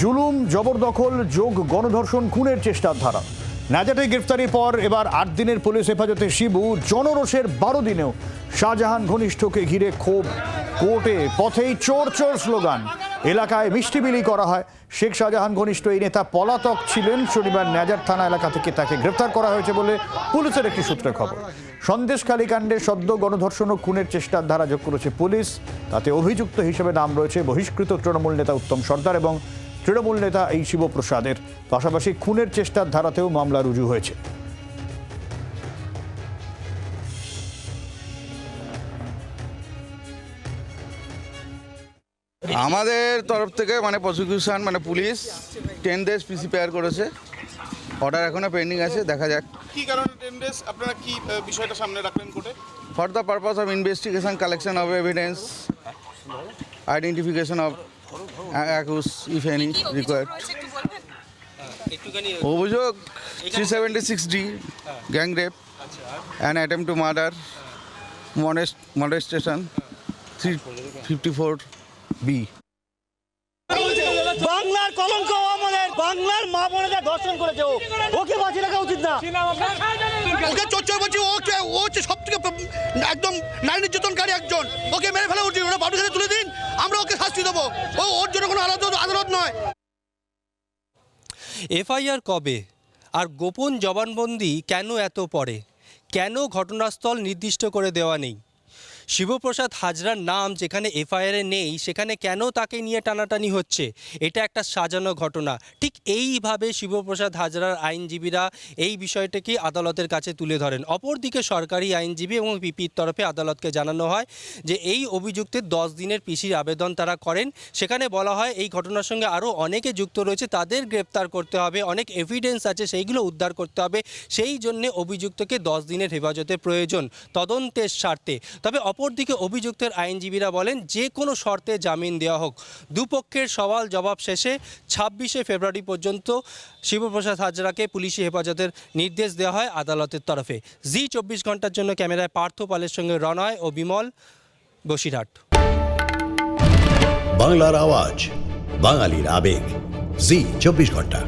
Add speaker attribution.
Speaker 1: জুলুম, জবরদখল, যোগ গণধর্ষণ, খুনের চেষ্টার ধারা। নাজাটে গ্রেফতারির পর এবার আট দিনের পুলিশ হেফাজতে শিবু, জনরোষের বারো দিনেও শাহজাহান ঘনিষ্ঠকে ঘিরে ক্ষোভ। কোর্টে পথেই চোর চোর স্লোগান। এলাকায় মিষ্টি বিলি করা হয়। শেখ শাহজাহান ঘনিষ্ঠ এই নেতা পলাতক ছিলেন। শনিবার ন্যাজার থানা এলাকা থেকে তাকে গ্রেফতার করা হয়েছে বলে পুলিশের একটি সূত্রে খবর। সন্দেশখালী কাণ্ডে সদ্য গণধর্ষণ ও খুনের চেষ্টার ধারা যোগ করেছে পুলিশ। তাতে অভিযুক্ত হিসেবে নাম রয়েছে বহিষ্কৃত তৃণমূল নেতা উত্তম সর্দার এবং তৃণমূল নেতা এই শিবপ্রসাদের পাশাপাশি খুনের চেষ্টার ধারাতেও মামলা রুজু হয়েছে।
Speaker 2: আমাদের তরফ থেকে মানে প্রসিকিউশন মানে police ten days PC prayer করেছে। অর্ডার এখনও পেন্ডিং আছে দেখা যাক।
Speaker 3: কি কারণে টেন ডেজ আপনারা কি বিষয়টা সামনে রাখলেন কোর্টে?
Speaker 2: For the purpose of investigation collection of evidence identification of accused if any required অভিযোগ three seventy six D gang rape and attempt to murder মনেস্ট molestation three fifty four B
Speaker 4: বাংলার কলঙ্ক আমাদের বাংলার মা বোনেদের ধর্ষণ করেছে ও ওকে বাঁচিয়ে রাখা উচিত না।
Speaker 5: ওকে চোর বলছি ওকে ও হচ্ছে সব থেকে একদম নারী নির্যাতনকারী একজন। ওকে মেরে ফেলা উচিত ওরা বাবুর ওকে ও, ওর জন্য কোনো আলাদা আদালত নয়।
Speaker 6: এফআইআর কবে? আর গোপন জবানবন্দি কেন এত পরে? কেন ঘটনাস্থল নির্দিষ্ট করে দেওয়া নেই? শিবপ্রসাদ হাজরার নাম যেখানে এফআইআরে নেই, সেখানে কেন তাকে নিয়ে টানাটানি হচ্ছে? এটা একটা সাজানো ঘটনা। ঠিক এইভাবে শিবপ্রসাদ হাজরার আইনজীবীরা এই বিষয়টাকে আদালতের কাছে তুলে ধরেন। অপরদিকে সরকারি আইনজীবী এবং পিপির তরফে আদালতকে জানানো হয় যে এই অভিযুক্তের দশ দিনের পিসির আবেদন তারা করেন। সেখানে বলা হয় এই ঘটনার সঙ্গে আরও অনেকে যুক্ত রয়েছে, তাদের গ্রেপ্তার করতে হবে, অনেক এভিডেন্স আছে, সেইগুলো উদ্ধার করতে হবে। সেই জন্যে অভিযুক্তকে দশ দিনের হেফাজতে প্রয়োজন, তদন্তের স্বার্থে। তবে অপরদিকে অভিযুক্তের আইনজীবীরা বলেন, যে কোনো শর্তে জামিন দেওয়া হোক। দুপক্ষের সওয়াল জবাব শেষে ছাব্বিশে ফেব্রুয়ারি পর্যন্ত শিবপ্রসাদ হাজরাকে পুলিশি হেফাজতের নির্দেশ দেওয়া হয় আদালতের তরফে। জি চব্বিশ ঘণ্টার জন্য ক্যামেরায় পার্থ পালের সঙ্গে রনয় ও বিমল বসিরহাট।
Speaker 7: বাংলার আওয়াজ, বাঙালির আবেগ। জি চব্বিশ ঘণ্টা।